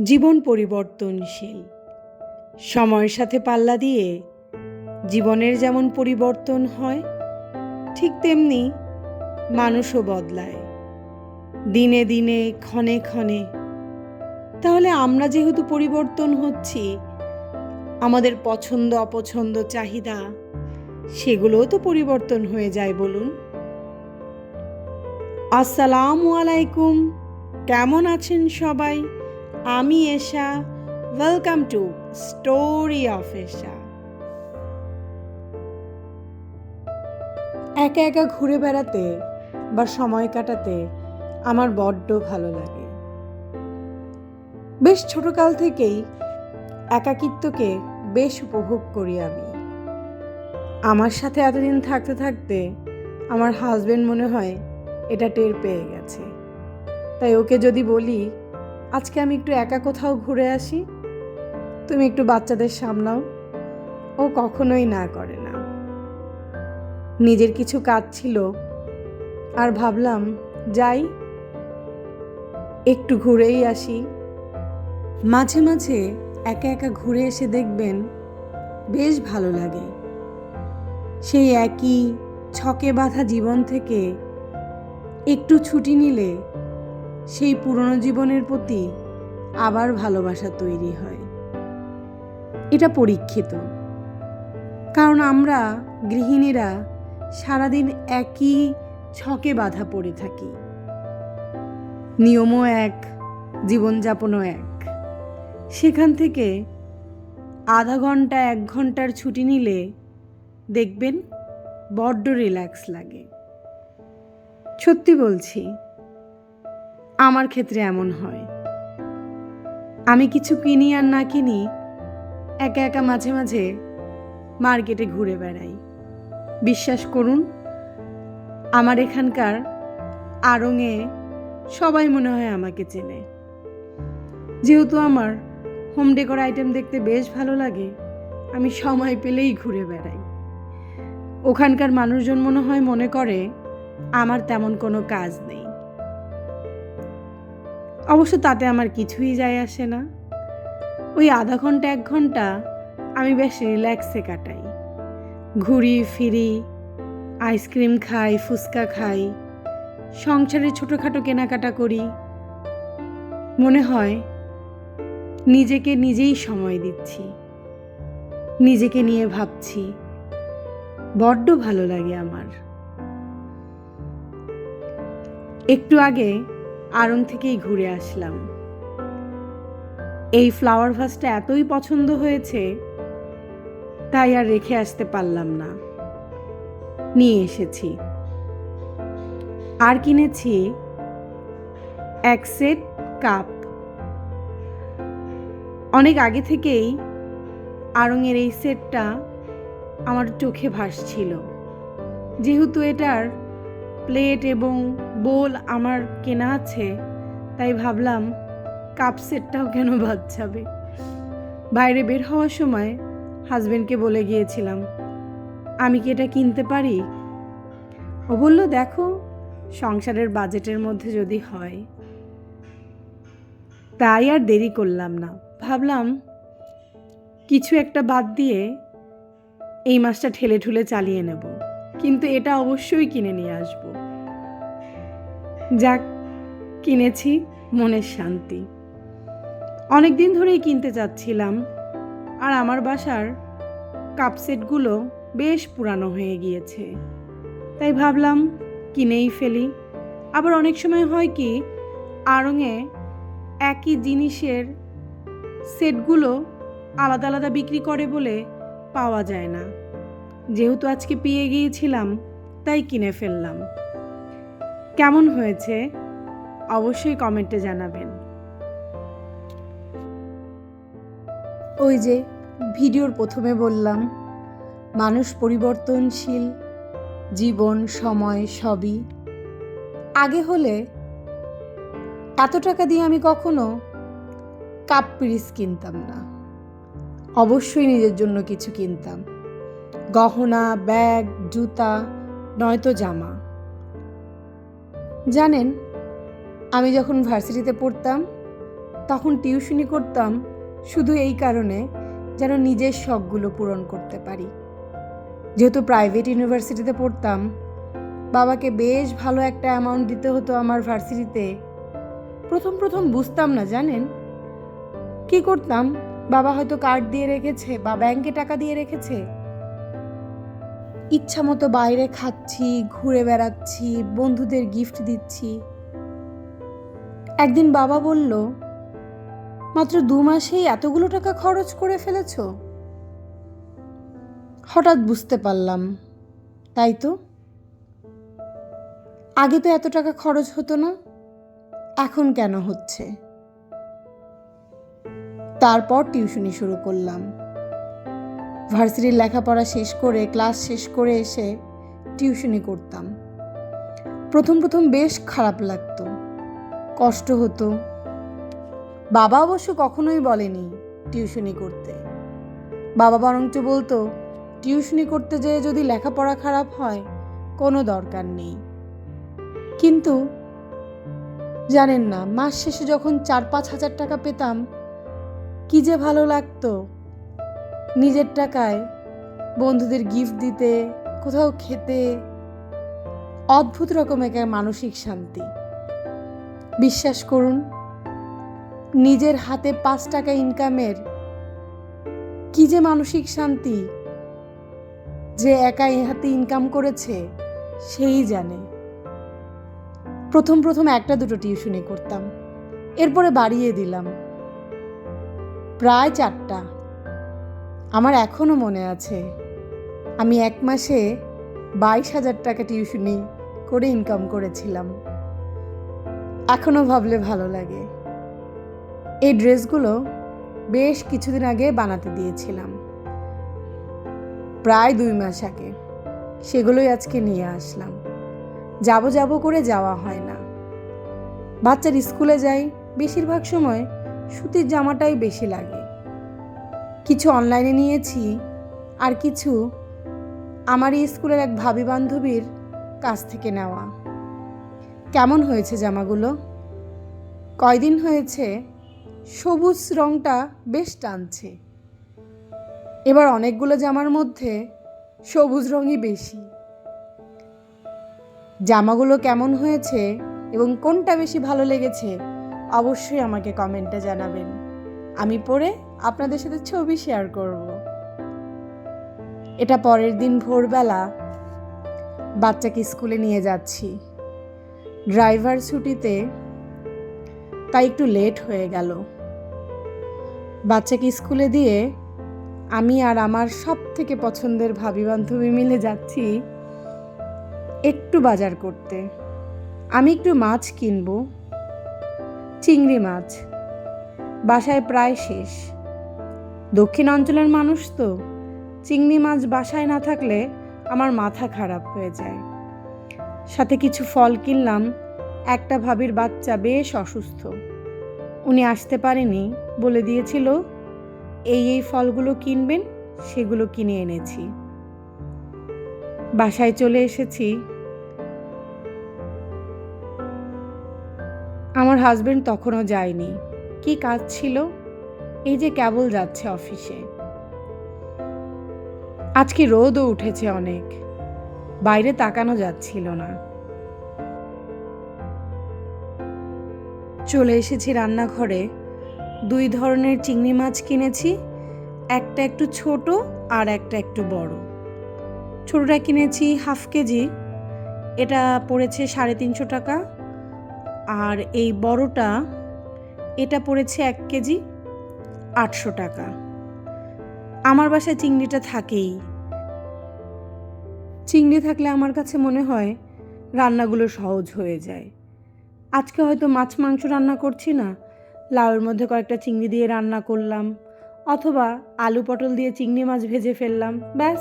জীবন পরিবর্তনশীল। সময়ের সাথে পাল্লা দিয়ে জীবনের যেমন পরিবর্তন হয়, ঠিক তেমনি মানুষও বদলায়। দিনে দিনে, ক্ষণে ক্ষণে। তাহলে আমরা যেহেতু পরিবর্তন হচ্ছি, আমাদের পছন্দ অপছন্দ চাহিদা, সেগুলোও তো পরিবর্তন হয়ে যায় বলুন। আসসালামু আলাইকুম। কেমন আছেন সবাই? আমি Esha welcome to story of Esha একা একা ঘুরে বেড়াতে বা সময় কাটাতে আমার বড্ড ভালো লাগে। বেশ ছোটকাল থেকেই একাকিত্বকে বেশ উপভোগ করি আমি। আমার সাথে এতদিন থাকতে থাকতে আমার হাজবেন্ড মনে হয় এটা টের পেয়ে গেছে। তাই ওকে যদি বলি আজকে আমি একটু একা কোথাও ঘুরে আসি। তুমি একটু বাচ্চাদের সামলাও। ও কখনোই না করে না। নিজের কিছু কাজ ছিল। আর ভাবলাম, যাই। একটু ঘুরেই আসি। মাঝে মাঝে একা একা ঘুরে এসে দেখবেন বেশ ভালো লাগে। সেই একই ছকে বাঁধা জীবন থেকে একটু ছুটি নিলে সেই পুরনো জীবনের প্রতি আবার ভালোবাসা তৈরি হয়। এটা পরীক্ষিত। কারণ আমরা গৃহিণীরা সারাদিন একই ছকে বাধা পড়ে থাকি। নিয়মও এক, জীবনযাপনও এক। সেখান থেকে আধা ঘণ্টা, এক ঘণ্টার ছুটি নিলে দেখবেন বড্ড রিল্যাক্স লাগে। সত্যি বলছি আমার ক্ষেত্রে এমন হয়। আমি কিছু কিনি আর না কিনি, একা একা মাঝে মাঝে মার্কেটে ঘুরে বেড়াই। বিশ্বাস করুন, আমার এখানকার আড়ঙে সবাই মনে হয় আমাকে চেনে। যেহেতু আমার হোম ডেকোর আইটেম দেখতে বেশ ভালো লাগে, আমি সময় পেলেই ঘুরে বেড়াই। ওখানকার মানুষজন মনে হয় মনে করে, আমার তেমন কোনো কাজ নেই। অবশ্য তাতে আমার কিছুই যায় আসে না। ওই আধা ঘণ্টা, এক ঘণ্টা আমি বেশ রিল্যাক্সে কাটাই। ঘুরি, ফিরি আইসক্রিম খাই, ফুচকা খাই, সংসারে ছোটোখাটো কেনাকাটা করি। মনে হয় নিজেকে নিজেই সময় দিচ্ছি। নিজেকে নিয়ে ভাবছি। বড্ড ভালো লাগে আমার। একটু আগে আড়ং থেকেই ঘুরে আসলাম। এই ফ্লাওয়ার ভাসটা এতই পছন্দ হয়েছে, তাই আর রেখে আসতে পারলাম না। নিয়ে এসেছি। আর কিনেছি এক সেট কাপ। অনেক আগে থেকেই আড়ংয়ের এই সেটটা আমার চোখে ভাসছিল। যেহেতু এটার প্লেট এবং বোল আমার কেনা আছে, তাই ভাবলাম কাপ সেটটাও কেন বাদ যাবে? বাইরে বের হওয়ার সময় হাজবেন্ডকে বলে গিয়েছিলাম, আমি কি এটা কিনতে পারি? ও বলল, দেখো, সংসারের বাজেটের মধ্যে যদি হয়। তাই আর দেরি করলাম না। ভাবলাম, কিছু একটা বাদ দিয়ে এই মাসটা ঠেলে ঠুলে চালিয়ে নেব। কিন্তু এটা অবশ্যই কিনে নিয়ে আসব। যাক, কিনেছি মনের শান্তি। অনেক দিন ধরেই কিনতে চাচ্ছিলাম আর আমার বাসার কাপ সেটগুলো বেশ পুরানো হয়ে গিয়েছে। তাই ভাবলাম, কিনেই ফেলি। আবার অনেক সময় হয় কি, আড়ঙে একই জিনিসের সেটগুলো আলাদা আলাদা বিক্রি করে বলে পাওয়া যায় না। যেহেতু আজকে পেয়ে গিয়েছিলাম, তাই কিনে ফেললাম। কেমন হয়েছে? অবশ্যই কমেন্টে জানাবেন। ওই যে, ভিডিওর প্রথমে বললাম, মানুষ পরিবর্তনশীল, জীবন, সময় সবই। আগে হলে এত টাকা দিয়ে আমি কখনো কাপ পিরিস কিনতাম না। অবশ্যই নিজের জন্য কিছু কিনতাম। গহনা, ব্যাগ, জুতা, নয়তো জামা। জানেন, আমি যখন ভার্সিটিতে পড়তাম, তখন টিউশনি করতাম শুধু এই কারণে যেন নিজের শখগুলো পূরণ করতে পারি। যেহেতু প্রাইভেট ইউনিভার্সিটিতে পড়তাম, বাবাকে বেশ ভালো একটা অ্যামাউন্ট দিতে হতো আমার ভার্সিটিতে। প্রথম প্রথম বুঝতাম না, জানেন? কি করতাম? বাবা হয়তো কার্ড দিয়ে রেখেছে বা ব্যাংকে টাকা দিয়ে রেখেছে। ইচ্ছা মতো বাইরে খাচ্ছি, ঘুরে বেড়াচ্ছি, বন্ধুদের গিফট দিচ্ছি। একদিন বাবা বলল, মাত্র দু মাসেই এতগুলো টাকা খরচ করে ফেলেছ? হঠাৎ বুঝতে পারলাম, তাই তো? আগে তো এত টাকা খরচ হতো না, এখন কেন হচ্ছে? তারপর টিউশনি শুরু করলাম। ভার্সিটির লেখাপড়া শেষ করে, ক্লাস শেষ করে এসে টিউশনি করতাম। প্রথম প্রথম বেশ খারাপ লাগতো। কষ্ট হতো। বাবা অবশ্য কখনোই বলেনি টিউশনি করতে। বাবা বরঞ্চ বলতো টিউশনি করতে যেয়ে যদি লেখাপড়া খারাপ হয়, কোনো দরকার নেই। কিন্তু জানেন না, মাস শেষে যখন চার পাঁচ হাজার টাকা পেতাম, কি যে ভালো লাগতো। নিজের টাকায় বন্ধুদের গিফট দিতে, কোথাও খেতে। অদ্ভুত রকমের এক মানসিক শান্তি। বিশ্বাস করুন, নিজের হাতে পাঁচ টাকা ইনকামের কি যে মানসিক শান্তি যে একা এ হাতে ইনকাম করেছে, সেই জানে। প্রথম প্রথম একটা দুটো টিউশনি করতাম। এরপরে বাড়িয়ে দিলাম। প্রায় চারটা। আমার এখনও মনে আছে, আমি এক মাসে বাইশ হাজার টাকা টিউশনি করে ইনকাম করেছিলাম। এখনও ভাবলে ভালো লাগে। এই ড্রেসগুলো বেশ কিছুদিন আগে বানাতে দিয়েছিলাম। প্রায় দুই মাস আগে। সেগুলোই আজকে নিয়ে আসলাম। যাব যাব করে যাওয়া হয় না। বাচ্চার স্কুলে যাই, বেশিরভাগ সময় সুতির জামাটাই বেশি লাগে। কিছু অনলাইনে নিয়েছি আর কিছু আমারই স্কুলের এক ভাবি বান্ধবীর কাছ থেকে নেওয়া। কেমন হয়েছে জামাগুলো? কয়দিন হয়েছে? সবুজ রংটা বেশ টানছে। এবার অনেকগুলো জামার মধ্যে সবুজ রঙই বেশি। জামাগুলো কেমন হয়েছে এবং কোনটা বেশি ভালো লেগেছে অবশ্যই আমাকে কমেন্টে জানাবেন। আমি পরে আপনাদের সাথে ছবি শেয়ার করব। এটা পরের দিন ভোরবেলা বাচ্চাকে স্কুলে নিয়ে যাচ্ছি। ড্রাইভার ছুটিতে, তাই একটু লেট হয়ে গেল। বাচ্চাকে স্কুলে দিয়ে আমি আর আমার সব থেকে পছন্দের ভাবি বান্ধবী মিলে যাচ্ছি একটু বাজার করতে। আমি একটু মাছ কিনবো। চিংড়ি মাছ। বাসায় প্রায় শেষ। দক্ষিণ অঞ্চলের মানুষ তো। চিংড়ি মাছ বাসায় না থাকলে আমার মাথা খারাপ হয়ে যায়। সাথে কিছু ফল কিনলাম, একটা ভাবির বাচ্চা বেশ অসুস্থ। উনি আসতে পারেনি, বলে দিয়েছিল, এই এই ফলগুলো কিনবেন, সেগুলো কিনে এনেছি। বাসায় চলে এসেছি। আমার হাজবেন্ড তখনও যায়নি। কি কাজ ছিল? এই যে কেবল যাচ্ছে অফিসে। আজকে রোদও উঠেছে অনেক। বাইরে তাকানো যাচ্ছিল না। চলে এসেছি রান্নাঘরে। দুই ধরনের চিংড়ি মাছ কিনেছি, একটা একটু ছোট আর একটা একটু বড়। ছোটটা কিনেছি হাফ কেজি, এটা পড়েছে সাড়ে তিনশো টাকা। আর এই বড়টা, এটা পড়েছে এক কেজি আটশো টাকা। আমার বাসায় চিংড়িটা থাকেই। চিংড়ি থাকলে আমার কাছে মনে হয় রান্নাগুলো সহজ হয়ে যায়। আজকে হয়তো মাছ মাংস রান্না করছি না, লাউয়ের মধ্যে কয়েকটা চিংড়ি দিয়ে রান্না করলাম, অথবা আলু পটল দিয়ে চিংড়ি মাছ ভেজে ফেললাম, ব্যাস,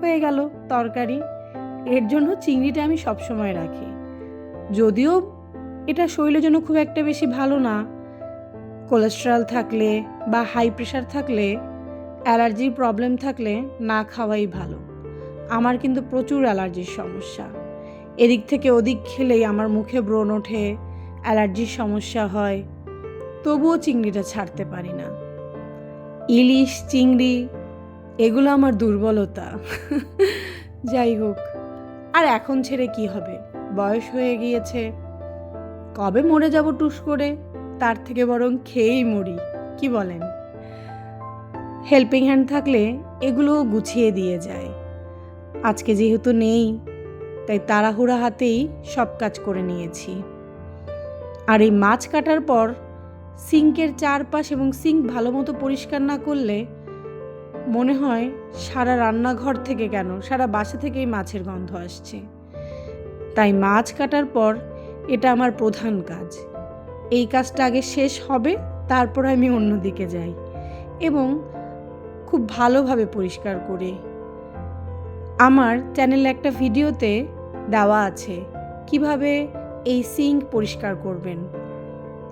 হয়ে গেল তরকারি। এর জন্য চিংড়িটা আমি সবসময় রাখি। যদিও এটা শরীরের জন্য খুব একটা বেশি ভালো না কোলেস্ট্রল থাকলে বা হাই প্রেশার থাকলে অ্যালার্জির প্রবলেম থাকলে না খাওয়াই ভালো। আমার কিন্তু প্রচুর অ্যালার্জির সমস্যা। এদিক থেকে ওদিক খেলেই আমার মুখে ব্রণ ওঠে, অ্যালার্জির সমস্যা হয়। তবুও চিংড়িটা ছাড়তে পারি না। ইলিশ, চিংড়ি, এগুলো আমার দুর্বলতা। যাই হোক, আর এখন ছেড়ে কি হবে? বয়স হয়ে গিয়েছে। কবে মরে যাব টুস করে? তার থেকে বরং খেয়েই মরি, কি বলেন? হেল্পিং হ্যান্ড থাকলে এগুলোও গুছিয়ে দিয়ে যায়। আজকে যেহেতু নেই, তাই তাড়াহুড়া হাতেই সব কাজ করে নিয়েছি। আর এই মাছ কাটার পর সিঙ্কের চারপাশ এবং সিঙ্ক ভালো মতো পরিষ্কার না করলে মনে হয় সারা রান্নাঘর থেকে কেন, সারা বাসা থেকেই মাছের গন্ধ আসছে। তাই মাছ কাটার পর এটা আমার প্রধান কাজ। এই কাজটা আগে শেষ হবে, তারপর আমি অন্যদিকে যাই। এবং খুব ভালোভাবে পরিষ্কার করি। আমার চ্যানেলে একটা ভিডিওতে দেওয়া আছে, কীভাবে এই সিঙ্ক পরিষ্কার করবেন।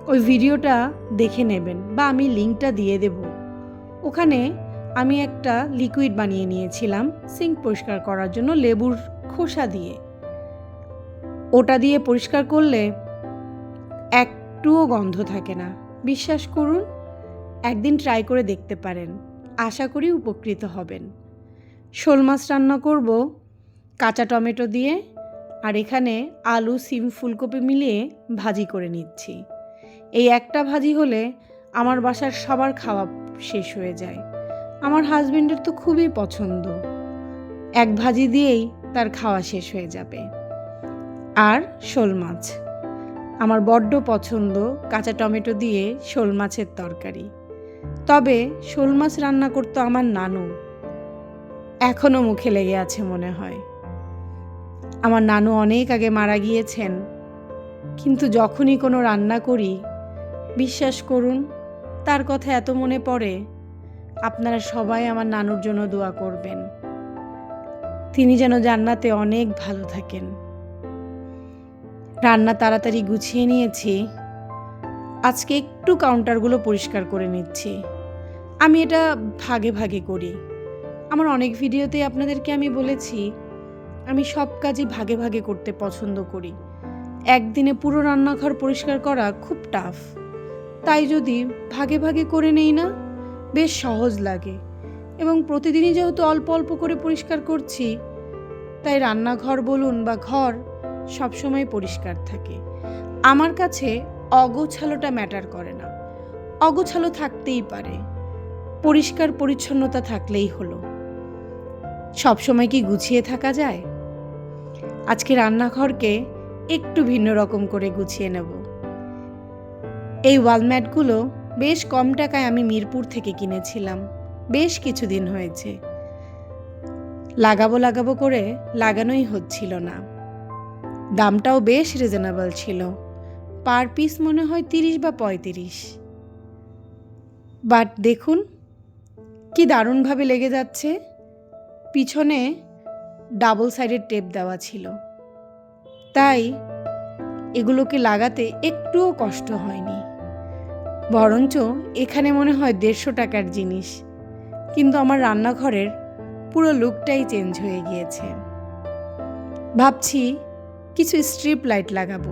ওই ভিডিওটা দেখে নেবেন বা আমি লিঙ্কটা দিয়ে দেব। ওখানে আমি একটা লিকুইড বানিয়ে নিয়েছিলাম সিঙ্ক পরিষ্কার করার জন্য লেবুর খোসা দিয়ে। ওটা দিয়ে পরিষ্কার করলে একটুও গন্ধ থাকে না। বিশ্বাস করুন, একদিন ট্রাই করে দেখতে পারেন। আশা করি উপকৃত হবেন। শোল মাছ রান্না করব, কাঁচা টমেটো দিয়ে, আর এখানে আলু, সিম, ফুলকপি মিলিয়ে ভাজি করে নিচ্ছি। এই একটা ভাজি হলে আমার বাসার সবার খাওয়া শেষ হয়ে যায়। আমার হাজবেন্ডের তো খুবই পছন্দ। এক ভাজি দিয়েই তার খাওয়া শেষ হয়ে যাবে। আর শোল মাছ। আমার বড্ড পছন্দ কাঁচা টমেটো দিয়ে শোল মাছের তরকারি। তবে শোল মাছ রান্না করতো আমার নানু। এখনও মুখে লেগে আছে মনে হয়। আমার নানু অনেক আগে মারা গিয়েছেন। কিন্তু যখনই কোনো রান্না করি, বিশ্বাস করুন, তার কথা এত মনে পড়ে, আপনারা সবাই আমার নানুর জন্য দোয়া করবেন। তিনি যেন জান্নাতে অনেক ভালো থাকেন। রান্না তাড়াতাড়ি গুছিয়ে নিয়েছি। আজকে একটু কাউন্টারগুলো পরিষ্কার করে নিচ্ছি। আমি এটা ভাগে ভাগে করি। আমার অনেক ভিডিওতে আপনাদেরকে আমি বলেছি, আমি সব কাজই ভাগে ভাগে করতে পছন্দ করি। একদিনে পুরো রান্নাঘর পরিষ্কার করা খুব টাফ তাই যদি ভাগে ভাগে করে নেই না, বেশ সহজ লাগে। এবং প্রতিদিনই যেহেতু অল্প অল্প করে পরিষ্কার করছি, তাই রান্নাঘর বলুন বা ঘর সবসময় পরিষ্কার থাকে। আমার কাছে অগোছালোটা ম্যাটার করে না। অগোছালো থাকতেই পারে। পরিষ্কার পরিচ্ছন্নতা থাকলেই হলো। সবসময় কি গুছিয়ে থাকা যায়? আজকে রান্নাঘরকে একটু ভিন্ন রকম করে গুছিয়ে নেব। এই ওয়ালম্যাটগুলো বেশ কম টাকায় আমি মিরপুর থেকে কিনেছিলাম। বেশ কিছুদিন হয়েছে। লাগাবো লাগাবো করে লাগানোই হচ্ছিল না। দামটাও বেশ রিজনেবল ছিল। পার পিস মনে হয় তিরিশ বা পঁয়ত্রিশ। বাট দেখুন, কি দারুণভাবে লেগে যাচ্ছে। পিছনে ডাবল সাইডের টেপ দেওয়া ছিল। তাই এগুলোকে লাগাতে একটুও কষ্ট হয়নি। বরঞ্চ এখানে মনে হয় দেড়শো টাকার জিনিস। কিন্তু আমার রান্নাঘরের পুরো লুকটাই চেঞ্জ হয়ে গিয়েছে। ভাবছি কিছু স্ট্রিপ লাইট লাগাবো।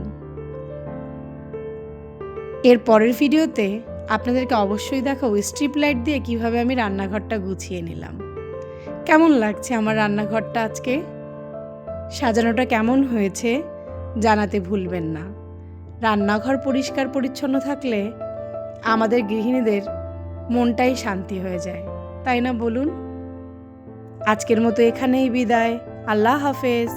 এর পরের ভিডিওতে আপনাদেরকে অবশ্যই দেখাবো স্ট্রিপ লাইট দিয়ে কীভাবে আমি রান্নাঘরটা গুছিয়ে নিলাম। কেমন লাগছে আমার রান্নাঘরটা আজকে? সাজানোটা কেমন হয়েছে? জানাতে ভুলবেন না। রান্নাঘর পরিষ্কার পরিচ্ছন্ন থাকলে আমাদের গৃহিণীদের মনটাই শান্তি হয়ে যায়, তাই না বলুন? আজকের মতো এখানেই বিদায়। আল্লাহ হাফেজ।